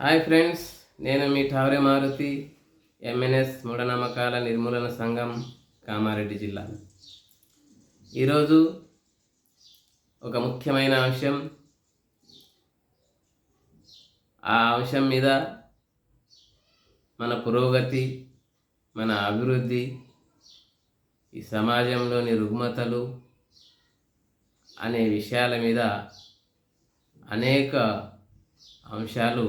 Hi friends నేను మీ ఠావరే Maruti MNS మూఢనమ్మకాల నిర్మూలన సంఘం కామారెడ్డి జిల్లా. ఈరోజు ఒక ముఖ్యమైన అంశం. ఆ అంశం మీద మన పురోగతి మన అభివృద్ధి ఈ సమాజంలోని రుగ్మతలు అనే విషయాల మీద అనేక అంశాలు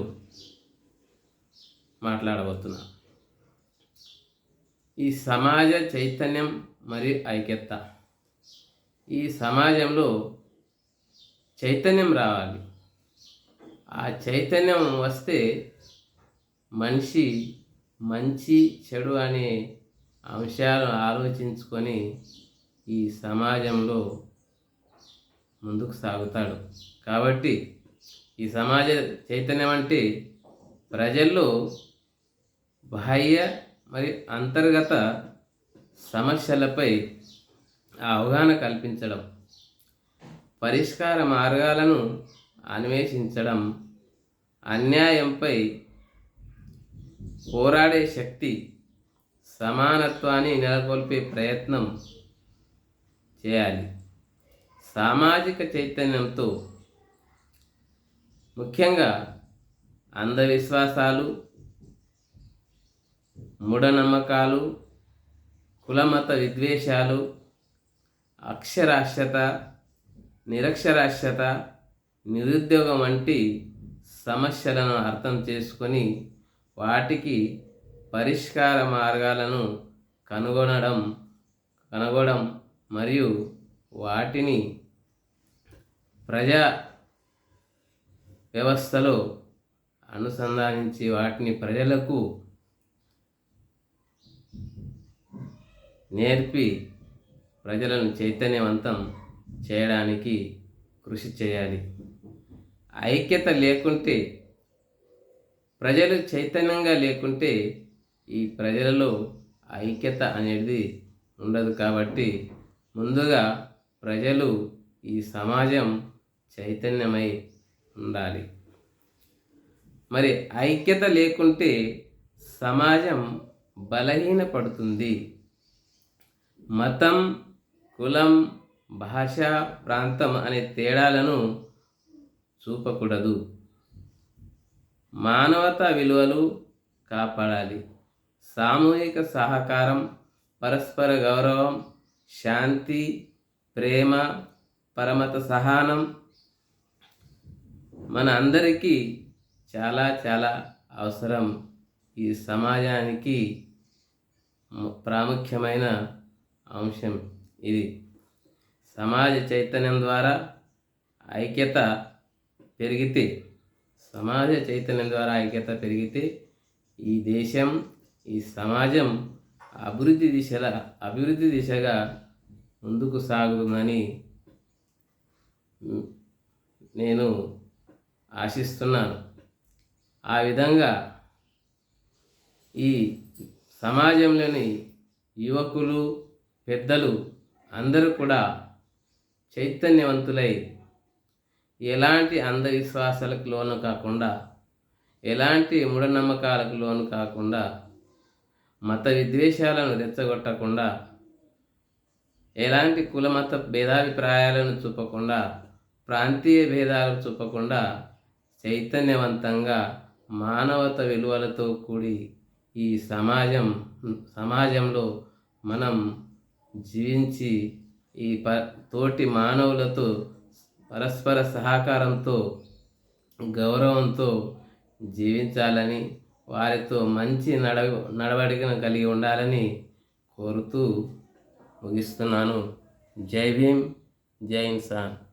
మాట్లాడబోతున్నా. ఈ సమాజ చైతన్యం మరియు ఐక్యత. ఈ సమాజంలో చైతన్యం రావాలి. ఆ చైతన్యం వస్తే మనిషి మంచి చెడు అనే అంశాలను ఆలోచించుకొని ఈ సమాజంలో ముందుకు సాగుతాడు. కాబట్టి ఈ సమాజ చైతన్యం అంటే ప్రజల్లో బాహ్య మరియు అంతర్గత సమస్యలపై అవగాహన కల్పించడం పరిష్కార మార్గాలను అన్వేషించడం అన్యాయంపై పోరాడే శక్తి సమానత్వాన్ని నెలకొల్పే ప్రయత్నం చేయాలి. సామాజిక చైతన్యంతో ముఖ్యంగా అంధవిశ్వాసాలు మూఢనమ్మకాలు కులమత విద్వేషాలు అక్షరాస్యత నిరక్షరాస్యత నిరుద్యోగం వంటి సమస్యలను అర్థం చేసుకొని వాటికి పరిష్కార మార్గాలను కనుగొనడం కనుగొనడం మరియు వాటిని ప్రజా వ్యవస్థలో అనుసంధానించి వాటిని ప్రజలకు నేర్పి ప్రజలను చైతన్యవంతం చేయడానికి కృషి చేయాలి. ఐక్యత లేకుంటే ప్రజలు చైతన్యంగా లేకుంటే ఈ ప్రజలలో ఐక్యత అనేది ఉండదు కాబట్టి ముందుగా ప్రజలు ఈ సమాజం చైతన్యమై ఉండాలి. మరి ఐక్యత లేకుంటే సమాజం బలహీనపడుతుంది. మతం కులం భాష ప్రాంతం అనే తేడాలను చూపకూడదు. మానవతా విలువలు కాపాడాలి. సామూహిక సహకారం పరస్పర గౌరవం శాంతి ప్రేమ పరమత సహనం మన అందరికీ చాలా చాలా అవసరం. ఈ సమాజానికి ప్రాముఖ్యమైన అంశం ఇది. సమాజ చైతన్యం ద్వారా ఐక్యత పెరిగితే సమాజ చైతన్యం ద్వారా ఐక్యత పెరిగితే ఈ దేశం ఈ సమాజం అభివృద్ధి దిశల అభివృద్ధి దిశగా ముందుకు సాగుతుందని నేను ఆశిస్తున్నాను. ఆ విధంగా ఈ సమాజంలోని యువకులు పెద్దలు అందరూ కూడా చైతన్యవంతులై ఎలాంటి అంధవిశ్వాసాలకు లోను కాకుండా ఎలాంటి మూఢనమ్మకాలకు లోను కాకుండా మత విద్వేషాలను రెచ్చగొట్టకుండా ఎలాంటి కులమత భేదాభిప్రాయాలను చూపకుండా ప్రాంతీయ భేదాలు చూపకుండా చైతన్యవంతంగా మానవత విలువలతో కూడి ఈ సమాజం సమాజంలో మనం జీవించి ఈ ప తోటి మానవులతో పరస్పర సహకారంతో గౌరవంతో జీవించాలని వారితో మంచి నడ నడవడికను కలిగి ఉండాలని కోరుతూ ముగిస్తున్నాను. జై భీమ్ జై ఇన్సాన్.